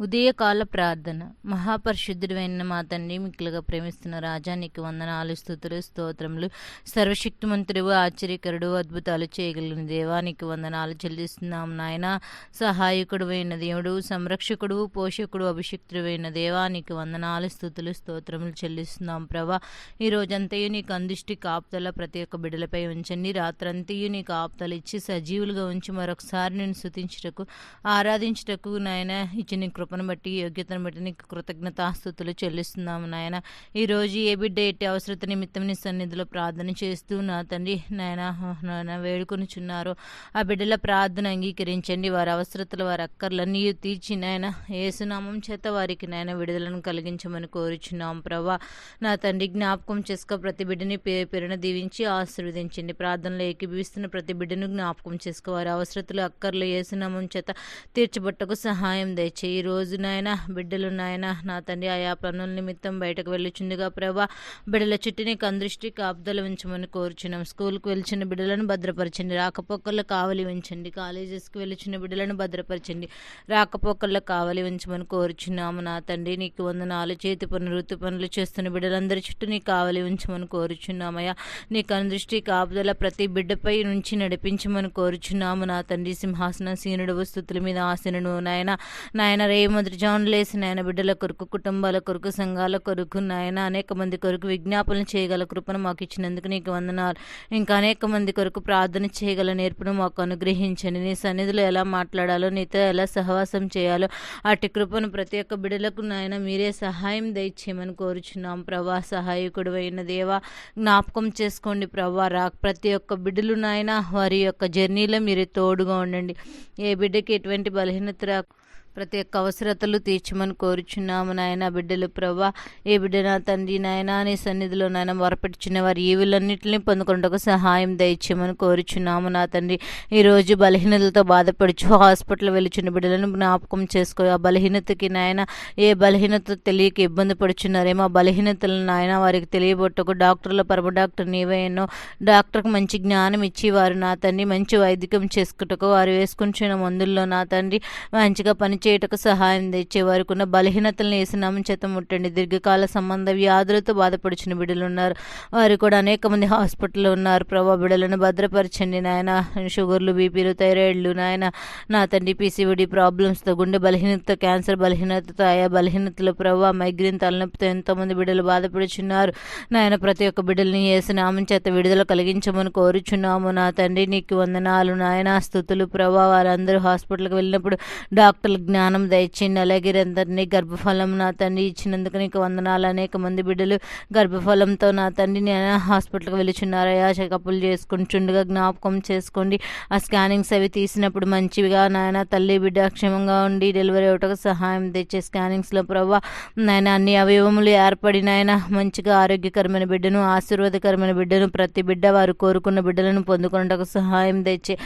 ఉదయకాల ప్రార్థన. మహాపరిశుద్ధుడైన మా తండ్రి మిక్కులుగా ప్రేమిస్తున్న రాజా నీకు వందనాలు స్థుతులు స్తోత్రములు. సర్వశక్తిమంతుడు ఆశ్చర్యకరుడు అద్భుతాలు చేయగలిగిన దేవా నీకు వందనాలు చెల్లిస్తున్నాం నాయన. సహాయకుడు అయిన దేవుడు సంరక్షకుడు పోషకుడు అభిషిక్తుడు అయిన దేవా నీకు వందనాలు స్థుతులు స్తోత్రములు చెల్లిస్తున్నాం ప్రభా. ఈ రోజంతయు నీకు అందిష్టి కాపుదల ప్రతి ఒక్క బిడ్డలపై ఉంచండి. రాత్రంతయు నీకు ఆపుదలు ఇచ్చి సజీవులుగా ఉంచి మరొకసారి నేను స్థుతించుటకు ఆరాధించుటకు నాయన ఇచ్చిన కృప కృపను బట్టి యోగ్యతను బట్టి నీకు కృతజ్ఞతాస్థుతులు చెల్లిస్తున్నాము నాయన. ఈ రోజు ఏ బిడ్డ ఎట్టి అవసరత నిమిత్తం నీ సన్నిధిలో ప్రార్థన చేస్తూ నా తండ్రి నాయన నాయన వేడుకొనిచున్నారో. ఆ బిడ్డల ప్రార్థన అంగీకరించండి. వారి అవసరతలు వారి అక్కర్లన్నీ తీర్చి నాయన ఏసునామం చేత వారికి నాయన విడుదలను కలిగించమని కోరుచున్నాం ప్రభా. నా తండ్రి జ్ఞాపకం చేసుకో. ప్రతి బిడ్డని పే పేరున దీవించి ఆశీర్వదించండి. ప్రార్థనలో ఏకీభవిస్తున్న ప్రతి బిడ్డను జ్ఞాపకం చేసుకో. వారి అవసరతలు అక్కర్లు ఏసునామం చేత తీర్చబట్టకు సహాయం దయచేయి. ఈ రోజు నాయన బిడ్డలు నాయన నా తండ్రి ఆయా పనుల నిమిత్తం బయటకు వెళ్ళుచుందిగా ప్రభా. బిడ్డల చుట్టూ కందృష్టి కాపుదల ఉంచమని కోరుచున్నాం. స్కూల్కి వెళ్ళిన బిడ్డలను భద్రపరచండి. రాకపోకల్లో కావలి ఉంచండి. కాలేజెస్కి వెళ్ళిన బిడ్డలను భద్రపరచండి. రాకపోకల్లో కావలి ఉంచమని కోరుచున్నాము నా తండ్రి. నీకు వందనాలు. చేతి పనులు ఋతు పనులు చేస్తున్న బిడ్డలందరి చుట్టూ కావలి ఉంచమని కోరుచున్నామయ్యా. నీ కందృష్టి కాపుదల ప్రతి బిడ్డపై నుంచి నడిపించమని కోరుచున్నాము నా తండ్రి. సింహాసన సీనుడు వస్తుతుల మీద ఆసనుడు నాయన నాయన రే మొదటి జాన్ లేసిన నాయన బిడ్డల కొరకు కుటుంబాల కొరకు సంఘాల కొరకు నాయన అనేక మంది కొరకు విజ్ఞాపన చేయగల కృపను మాకు ఇచ్చినందుకు నీకు వందనాలు. ఇంకా అనేక మంది కొరకు ప్రార్థన చేయగల నేర్పును మాకు అనుగ్రహించండి. నీ సన్నిధిలో ఎలా మాట్లాడాలో నీతో ఎలా సహవాసం చేయాలో అటు కృపను ప్రతి ఒక్క బిడ్డలకు నాయన మీరే సహాయం దయచేయమని కోరుచున్నాం. ప్రభా సహాయకుడు అయిన దేవా జ్ఞాపకం చేసుకోండి ప్రభా. రా ప్రతి ఒక్క బిడ్డలు నాయన వారి యొక్క జర్నీలో మీరు తోడుగా ఉండండి. ఏ బిడ్డకి ఎటువంటి బలహీనత రా ప్రతి ఒక్క అవసరతలు తీర్చమని కోరుచున్నాము నాయన బిడ్డలు ప్రభా. ఏ బిడ్డ నా తండ్రి నాయన నీ సన్నిధిలో నాయన మొరపెట్టుచున్న వారి ఈవులన్నింటినీ పొందుకుంటకు సహాయం దయచేయమని కోరుచున్నాము నా తండ్రి. ఈరోజు బలహీనతలతో బాధపడుచు హాస్పిటల్ వెళ్ళుచున్న బిడ్డలను జ్ఞాపకం చేసుకో. ఆ బలహీనతకి నాయన ఏ బలహీనత తెలియక ఇబ్బంది పడుచున్నారేమో ఆ బలహీనతలను నాయన వారికి తెలియబొట్టకు డాక్టర్ల పరమ డాక్టర్ నీవే ఎన్నో. డాక్టర్కి మంచి జ్ఞానం ఇచ్చి వారు నా తండ్రి. మంచి వైద్యం చేసుకుటకు వారు వేసుకుంటున్న మందుల్లో నా తండ్రి. మంచిగా పని చేయటకు సహాయం తెచ్చే వారికి ఉన్న బలహీనతలను వేసినామని చేత ముట్టండి. దీర్ఘకాల సంబంధ వ్యాధులతో బాధపడుచున్న బిడ్డలు ఉన్నారు వారు కూడా అనేక మంది హాస్పిటల్లో ఉన్నారు. ప్రభా బిడ్డలను భద్రపరచండి నాయన. షుగర్లు బీపీలు థైరాయిడ్లు నాయన. నా తండ్రి పీసీఓడి ప్రాబ్లమ్స్తో గుండె బలహీనతతో క్యాన్సర్ బలహీనతతో ఆయా బలహీనతలు ప్రభావ మైగ్రేన్ తలనొప్పితో ఎంతోమంది బిడ్డలు బాధపడుచున్నారు. నాయన ప్రతి ఒక్క బిడ్డల్ని వేసి నామం చేత విడుదల కలిగించమని కోరుచున్నాము. నా తండ్రి నీకు వందనాలు నాయన. స్థుతులు ప్రభా వారందరూ హాస్పిటల్కి వెళ్ళినప్పుడు డాక్టర్లు జ్ఞానం దయచేయండి. అలాగే అందరినీ గర్భఫలం నా తండ్రి ఇచ్చినందుకు నీకు వందనాలు. అనేక మంది బిడ్డలు గర్భఫలంతో నా తండ్రి నేను హాస్పిటల్కి వెళ్ళిచున్నారయ్యా చెకప్లు చేసుకుంటుండగా జ్ఞాపకం చేసుకోండి. ఆ స్కానింగ్స్ అవి తీసినప్పుడు మంచివిగా నాయన తల్లి బిడ్డ క్షేమంగా ఉండి డెలివరీ అవటకు సహాయం తెచ్చే స్కానింగ్స్లో ప్రభావ నాయన అన్ని అవయవములు ఏర్పడి నాయన మంచిగా ఆరోగ్యకరమైన బిడ్డను ఆశీర్వాదకరమైన బిడ్డను ప్రతి బిడ్డ వారు కోరుకున్న బిడ్డలను పొందుకున్నటకు సహాయం తెచ్చే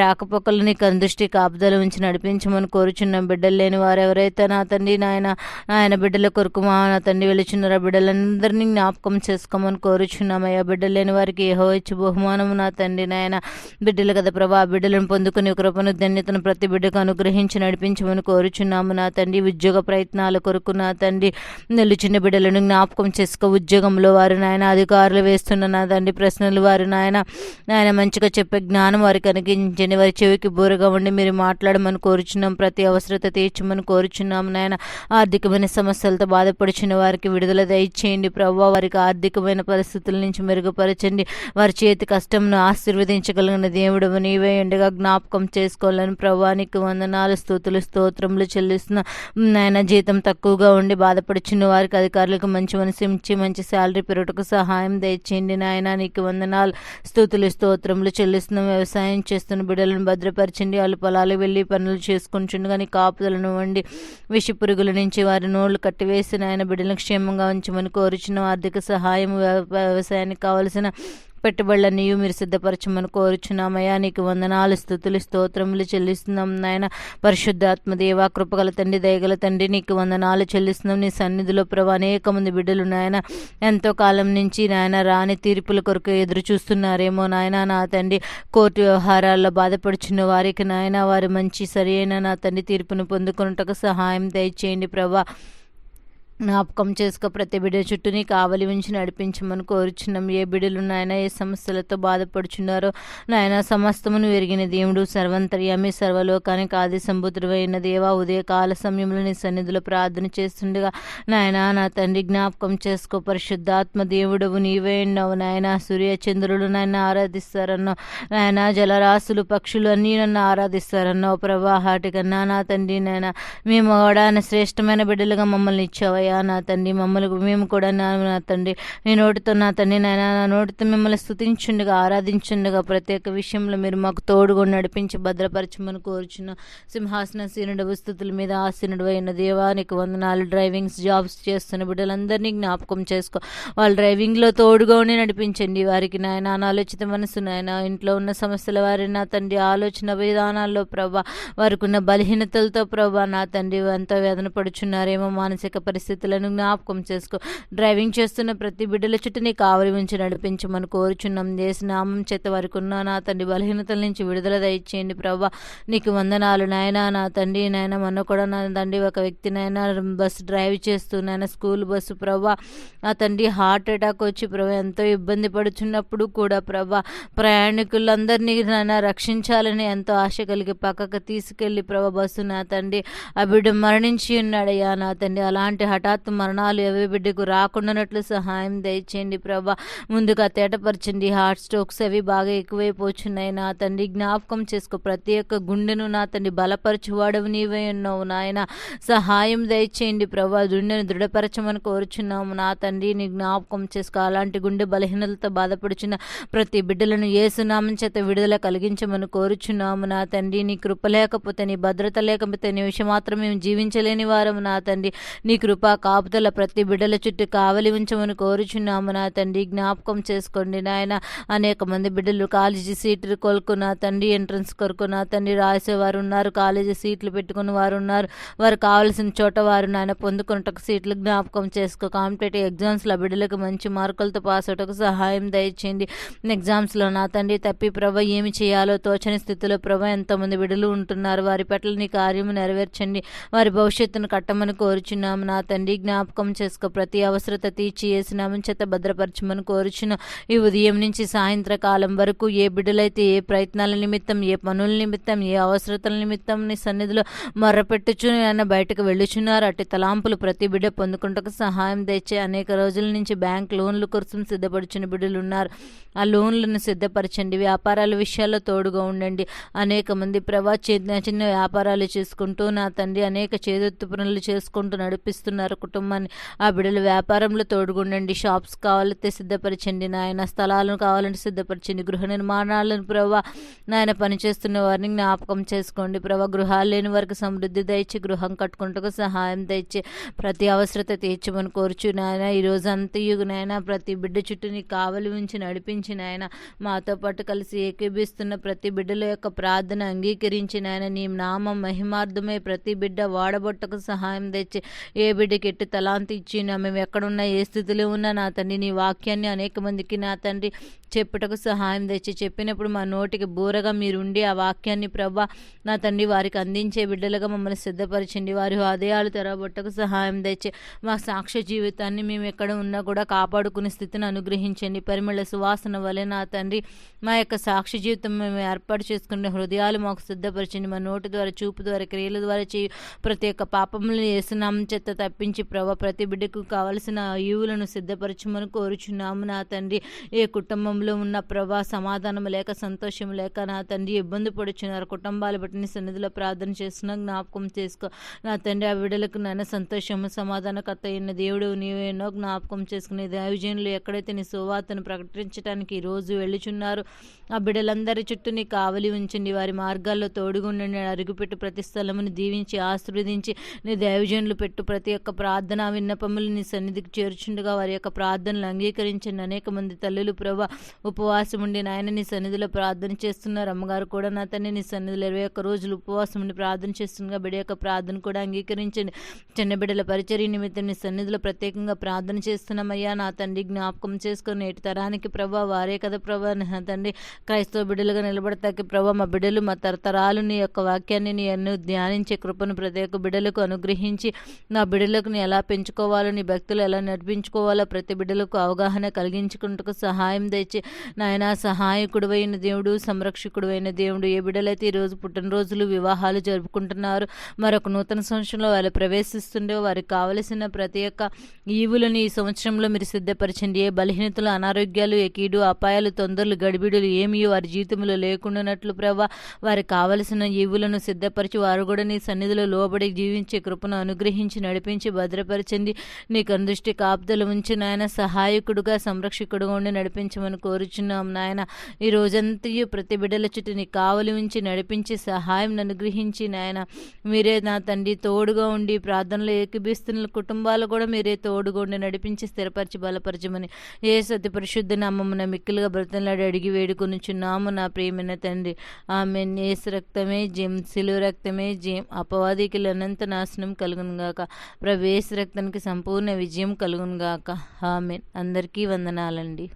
రాకపోకలని రాకపోకలు నీకు అందృష్టి కాపుదల ఉంచి నడిపించమని కోరుచున్నాం బిడ్డలు లేని వారు ఎవరైతే నా తండ్రి నాయన నాయన బిడ్డల కొరకు మా నా తండ్రి వెళుచున్నారో బిడ్డలందరినీ జ్ఞాపకం చేసుకోమని కోరుచున్నామయ్యా. బిడ్డలు లేని వారికి ఏహో ఇచ్చి బహుమానము నా తండ్రి నాయన. బిడ్డలు కదా ప్రభా బిడ్డలను పొందుకుని కృపను ధన్యతను ప్రతి బిడ్డకు అనుగ్రహించి నడిపించమని కోరుచున్నాము నా తండ్రి. ఉద్యోగ ప్రయత్నాల కొరకు నా తండ్రి నిలుచున్న బిడ్డలను జ్ఞాపకం చేసుకో. ఉద్యోగంలో వారు నాయన అధికారులు వేస్తున్న నా తండ్రి ప్రశ్నలు వారు నాయన. నాయన మంచిగా చెప్పే జ్ఞానం వారికి అనుగ్రహించండి. వారి చెవికి బోరగా ఉండి మీరు మాట్లాడమని కోరుచున్నాం. ప్రతి అవసరం అవసరత తీర్చమని కోరుచున్నాము నాయన. ఆర్థికమైన సమస్యలతో బాధపడుచున్న వారికి విడుదల దయచేయండి ప్రభావ వారికి ఆర్థికమైన పరిస్థితుల నుంచి మెరుగుపరచండి. వారి చేతి కష్టంను ఆశీర్వదించగలిగిన దేవుడు నీవే ఉండగా జ్ఞాపకం చేసుకోవాలని ప్రభానికి వందనాలు స్తోతులు స్తోత్రములు చెల్లిస్తున్న నాయన. జీతం తక్కువగా ఉండి బాధపడుచున్న వారికి అధికారులకు మంచి మనసు ఇచ్చి మంచి శాలరీ పెరుగుటకు సహాయం దయచేయండి నాయన. నీకు వందనాలు స్థుతులు స్తోత్రములు చెల్లిస్తున్న వ్యవసాయం చేస్తున్న బిడ్డలను భద్రపరచండి. వాళ్ళు పొలాలు వెళ్ళి పనులు చేసుకుంటుండగా కానీ కాపుదలను వండి విష పురుగుల నుంచి వారి నోళ్ళు కట్టివేసిన ఆయన బిడ్డలను క్షేమంగా ఉంచమని కోరుచున్న ఆర్థిక సహాయం వ్యవసాయానికి కావలసిన పెట్టుబడులన్నీ మీరు సిద్ధపరచమని కోరుచున్నామయ్యా. నీకు వందనాలు స్థుతులు స్తోత్రములు చెల్లిస్తున్నాం నాయన. పరిశుద్ధాత్మ దేవా కృపగల తండ్రి దయగల తండ్రి నీకు వందనాలు చెల్లిస్తున్నాం. నీ సన్నిధిలో ప్రభు అనేక మంది బిడ్డలు నాయన. ఎంతో కాలం నుంచి నాయన రాని తీర్పుల కొరకు ఎదురు చూస్తున్నారేమో నాయన. నా తండ్రి కోర్టు వ్యవహారాల్లో బాధపడుచున్న వారికి నాయన వారి మంచి సరి నా తండ్రి తీర్పును పొందుకున్నట్టుకు సహాయం దయచేయండి ప్రభా. జ్ఞాపకం చేసుకో. ప్రతి బిడ్డ చుట్టూ నీ కావలి ఉంచి నడిపించమని కోరుచున్నాం. ఏ బిడ్డలు నాయన ఏ సమస్యలతో బాధపడుచున్నారో నాయన సమస్తమును ఎరిగిన దేవుడు సర్వంతర్యామి సర్వలోకానికి ఆది సంబుతుడు అయిన దేవా ఉదయకాల సమయంలో నీ సన్నిధిలో ప్రార్థన చేస్తుండగా నాయన నా తండ్రి జ్ఞాపకం చేసుకో. పరిశుద్ధాత్మ దేవుడవు నీవే ఉన్నావు నాయన. సూర్య చంద్రుడు నన్ను ఆరాధిస్తారన్నావు నాయన. జలరాశులు పక్షులు అన్నీ నన్ను ఆరాధిస్తారన్నావు. ప్రభా హాటికన్నా నా తండ్రి నాయన మేము కూడా శ్రేష్టమైన బిడ్డలుగా మమ్మల్ని ఇచ్చావయ్యా. నా తండ్రి మమ్మల్ని మేము కూడా నా నా తండ్రి నీ నోటితో నా తండ్రి నాయన నా నోటితో మిమ్మల్ని స్థుతించుండగా ఆరాధించుండగా ప్రత్యేక విషయంలో మీరు మాకు తోడుగా నడిపించి భద్రపరచమని కోరుచున్న సింహాసన సీనుడు స్థుతుల మీద ఆసీనుడు అయిన దేవానికి వందనాలు. డ్రైవింగ్స్ జాబ్స్ చేస్తున్న బిడ్డలందరినీ జ్ఞాపకం చేసుకో. వాళ్ళు డ్రైవింగ్లో తోడుగానే నడిపించండి. వారికి నాయన అనాలోచిత మనసు నాయన ఇంట్లో ఉన్న సమస్యల వారి నా తండ్రి ఆలోచన విధానాల్లో ప్రభా వారికి ఉన్న బలహీనతలతో ప్రభా నా తండ్రి ఎంతో వేదన పడుచున్నారేమో మానసిక పరిస్థితులను జ్ఞాపకం చేసుకో. డ్రైవింగ్ చేస్తున్న ప్రతి బిడ్డల చుట్టూ నీ కావలి ఉంచి నడిపించమని కోరుచున్నాం. దేశ నామం చేత వారికి ఉన్న నా తండ్రి బలహీనతల నుంచి విడుదల దయచేయండి ప్రభా. నీకు వందనాలు నాయన నా తండ్రి నాయన మొన్న కూడా నా తండ్రి ఒక వ్యక్తి నాయన బస్సు డ్రైవ్ చేస్తూ నాయన స్కూల్ బస్సు ప్రభా. నా తండ్రి హార్ట్ అటాక్ వచ్చి ప్రభా ఎంతో ఇబ్బంది పడుచున్నప్పుడు కూడా ప్రభా ప్రయాణికులందరినీ నాయన రక్షించాలని ఎంతో ఆశ కలిగి పక్కకు తీసుకెళ్ళి ప్రభా బస్సు నా తండ్రి ఆ బిడ్డ మరణించి ఉన్నాడయ్యా. నా తండ్రి అలాంటి హఠాత్తు మరణాలు ఎవరి బిడ్డకు రాకుండానట్లు సహాయం దయచేయండి ప్రభా. ముందుగా తేటపరచండి. హార్ట్ స్ట్రోక్స్ అవి బాగా ఎక్కువైపోచున్నాయి. నా తండ్రి జ్ఞాపకం చేసుకో. ప్రతి ఒక్క గుండెను నా తండ్రి బలపరచువాడవు నీవే ఉన్నావు నాయన. సహాయం దయచేయండి ప్రభా. గుండెను దృఢపరచమని కోరుచున్నాము. నా తండ్రి నీ జ్ఞాపకం చేసుకో. అలాంటి గుండె బలహీనతతో బాధపడుచున్న ప్రతి బిడ్డలను ఏసునామం చేత విడుదల కలిగించమని కోరుచున్నాము. నా తండ్రి నీ కృప లేకపోతే నీ భద్రత లేకపోతే నీ విషయం మాత్రం మేము జీవించలేని వారము. నా తండ్రి నీ కృప కాపుదల ప్రతి బిడ్డల చుట్టూ కావలి ఉంచమని కోరుచున్నాము నా తండ్రి. జ్ఞాపకం చేసుకోండి నాయన. అనేక మంది బిడ్డలు కాలేజీ సీట్లు కోలుకున్న తండ్రి ఎంట్రన్స్ కొరకు నా తండ్రి రాసేవారు ఉన్నారు. కాలేజీ సీట్లు పెట్టుకుని వారు ఉన్నారు. వారు కావలసిన చోట వారు నాయన పొందుకున్నటకు సీట్లు జ్ఞాపకం చేసుకో. కాంపిటేటివ్ ఎగ్జామ్స్లో బిడ్డలకు మంచి మార్కులతో పాస్ అవటకు సహాయం దయచేయండి. ఎగ్జామ్స్లో నా తండ్రి తప్పి ప్రభ ఏమి చేయాలో తోచని స్థితిలో ప్రభ ఎంతమంది బిడ్డలు ఉంటున్నారు. వారి పట్ల నీ కార్యము నెరవేర్చండి. వారి భవిష్యత్తును కట్టమని కోరుచున్నాము నా తండ్రి. తండ్రి జ్ఞాపకం చేసుకో. ప్రతి అవసరత తీర్చి వేసినామని చేత భద్రపరచమని కోరుచున్న ఈ ఉదయం నుంచి సాయంత్రకాలం వరకు ఏ బిడ్డలైతే ఏ ప్రయత్నాల నిమిత్తం ఏ పనుల నిమిత్తం ఏ అవసరతల నిమిత్తం నీ సన్నిధిలో మొర్రపెట్టుచు ఆయన బయటకు వెళ్ళుచున్నారు అటు తలాంపులు ప్రతి బిడ్డ పొందుకుంటకు సహాయం తెచ్చే అనేక రోజుల నుంచి బ్యాంక్ లోన్ల కోసం సిద్ధపడుచున్న బిడ్డలు ఉన్నారు ఆ లోన్లను సిద్ధపరచండి. వ్యాపారాల విషయాల్లో తోడుగా ఉండండి. అనేక మంది ప్రభా చిన్న చిన్న వ్యాపారాలు చేసుకుంటూ నా తండ్రి అనేక చేదొత్తు పనులు చేసుకుంటూ నడిపిస్తున్నారు. కుటుంబాన్ని ఆ బిడ్డలు వ్యాపారంలో తోడుగుండండి. షాప్స్ కావాలంటే సిద్ధపరచండి. నాయన స్థలాలను కావాలంటే సిద్ధపరచండి. గృహ నిర్మాణాలను ప్రభా నాయన పనిచేస్తున్న వారిని జ్ఞాపకం చేసుకోండి. ప్రభా గృహాలు లేని వారికి సమృద్ధి దయచి గృహం కట్టుకుంటకు సహాయం దయచి ప్రతి అవసరత తీర్చమని కోరుచు నాయన. ఈ రోజు నాయన ప్రతి బిడ్డ చుట్టూ నీ కావలి ఉంచి నడిపించి నాయన మాతో పాటు కలిసి ఏకీభిస్తున్న ప్రతి బిడ్డల యొక్క ప్రార్థన అంగీకరించి నాయన నీ నామం మహిమార్థమై ప్రతి బిడ్డ వాడబొట్టకు సహాయం తెచ్చి ఏ బిడ్డ ఎట్టి తలాంతి ఇచ్చిన మేము ఎక్కడున్నా ఏ స్థితిలో ఉన్నా నా తండ్రి నీ వాక్యాన్ని అనేక మందికి నా తండ్రి చెప్పుటకు సహాయం తెచ్చి చెప్పినప్పుడు మా నోటికి బూరగా మీరుండి ఆ వాక్యాన్ని ప్రభా నా తండ్రి వారికి అందించే బిడ్డలుగా మమ్మల్ని సిద్ధపరచండి వారి హృదయాలు తెరబొట్టకు సహాయం తెచ్చి మా సాక్ష్య జీవితాన్ని మేము ఎక్కడ ఉన్నా కూడా కాపాడుకునే స్థితిని అనుగ్రహించండి. పరిమళ సువాసన వలె నా తండ్రి మా యొక్క సాక్షి జీవితం మేము ఏర్పాటు చేసుకునే హృదయాలు మాకు సిద్ధపరచండి మా నోటి ద్వారా చూపు ద్వారా క్రియల ద్వారా చేయి ప్రతి ఒక్క పాపములను వేసునామం చెత్త తప్పించి ప్రభా ప్రతి బిడ్డకు కావలసిన ఈవులను సిద్ధపరచమని కోరుచున్నాము నా తండ్రి. ఏ కుటుంబంలో ఉన్న ప్రభా సమాధానం లేక సంతోషం లేక నా తండ్రి ఇబ్బంది పడుచున్నారు కుటుంబాలు బట్టి సన్నిధిలో ప్రార్థన చేస్తున్నా జ్ఞాపకం చేసుకో. నా తండ్రి ఆ బిడ్డలకు నాన్న సంతోషము సమాధానకర్త అయిన దేవుడు నీవేనో జ్ఞాపకం చేసుకునే దైవజనులు ఎక్కడైతే నీ సువార్తను ప్రకటించడానికి ఈరోజు రోజు వెళ్ళుచున్నారు ఆ బిడ్డలందరి చుట్టూ నీ కావలి ఉంచండి వారి మార్గాల్లో తోడుగుండండి అరుగుపెట్టు ప్రతి స్థలమును దీవించి ఆశీర్వదించి నీ దైవజనులు పెట్టు ప్రతి ఒక్క ప్రార్థన విన్నపములు నీ సన్నిధికి చేర్చుండగా వారి యొక్క ప్రార్థనలు అంగీకరించండి. అనేక మంది తల్లులు ప్రభా ఉపవాసం ఉండి నాయన నీ సన్నిధిలో ప్రార్థన చేస్తున్నారు. అమ్మగారు కూడా నా తండ్రి నీ సన్నిధిలో ఇరవై ఒక్క రోజులు ఉపవాసం ఉండి ప్రార్థన చేస్తుండగా బిడ్డ యొక్క ప్రార్థన కూడా అంగీకరించండి. చిన్న బిడ్డల పరిచర్య నిమిత్తం నీ సన్నిధిలో ప్రత్యేకంగా ప్రార్థన చేస్తున్నామయ్యా. నా తండ్రి జ్ఞాపకం చేసుకుని నేటి తరానికి ప్రభా వారే కదా ప్రభా. నా తండ్రి క్రైస్తవ బిడ్డలుగా నిలబడతాకి ప్రభా. మా బిడ్డలు మా తరతరాలు నీ యొక్క వాక్యాన్ని నీ అన్ను ధ్యానించే కృపను ప్రతి ఒక్క బిడ్డలకు అనుగ్రహించి నా బిడ్డలకు నీ ఎలా పెంచుకోవాలో నీ భక్తులు ఎలా నడిపించుకోవాలో ప్రతి బిడ్డలకు అవగాహన కలిగించుకుంటకు సహాయం తెచ్చి నాయన సహాయకుడు అయిన దేవుడు సంరక్షకుడు అయిన దేవుడు ఏ బిడ్డలైతే ఈరోజు పుట్టినరోజులు వివాహాలు జరుపుకుంటున్నారు మరొక నూతన సంవత్సరంలో వాళ్ళు ప్రవేశిస్తుండే వారికి కావలసిన ప్రతి ఒక్క ఈవులను ఈ సంవత్సరంలో మీరు సిద్ధపరచండి. ఏ బలహీనతలు అనారోగ్యాలు ఏ కీడు అపాయాలు తొందరలు గడిబిడులు ఏమీ వారి జీవితంలో లేకుండానట్లు ప్రభా వారికి కావలసిన ఈవులను సిద్ధపరిచి వారు కూడా నీ సన్నిధిలో లోబడి జీవించే కృపను అనుగ్రహించి నడిపించి భద్రపరచండి నీకు అందృష్టి కాపుదలు ఉంచి నాయన సహాయకుడుగా సంరక్షకుడుగా ఉండి నడిపించమని కోరుచున్నాం నాయన. ఈ రోజంతయు ప్రతి బిడ్డల చుట్టూ నీ కావలి ఉంచి నడిపించి సహాయం అనుగ్రహించి నాయన. మీరే నా తండ్రి తోడుగా ఉండి ప్రార్థనలో ఏకీభిస్తున్న కుటుంబాలు కూడా మీరే తోడుగా ఉండి నడిపించి స్థిరపరిచి బలపరచమని ఏ సతి పరిశుద్ధ నామమున మిక్కిలుగా బ్రతంలాడి అడిగి వేడుకొనుచున్నాము నా ప్రియమైన తండ్రి. ఆమె ఏసు రక్తమే జిమ్ సిలువ రక్తమే జిమ్ అపవాదికి అనంత నాశనం కలుగునుగాక. ప్రవేశ రక్తానికి సంపూర్ణ విజయం కలుగునుగాక. ఆమె అందరికీ వందనాలండి.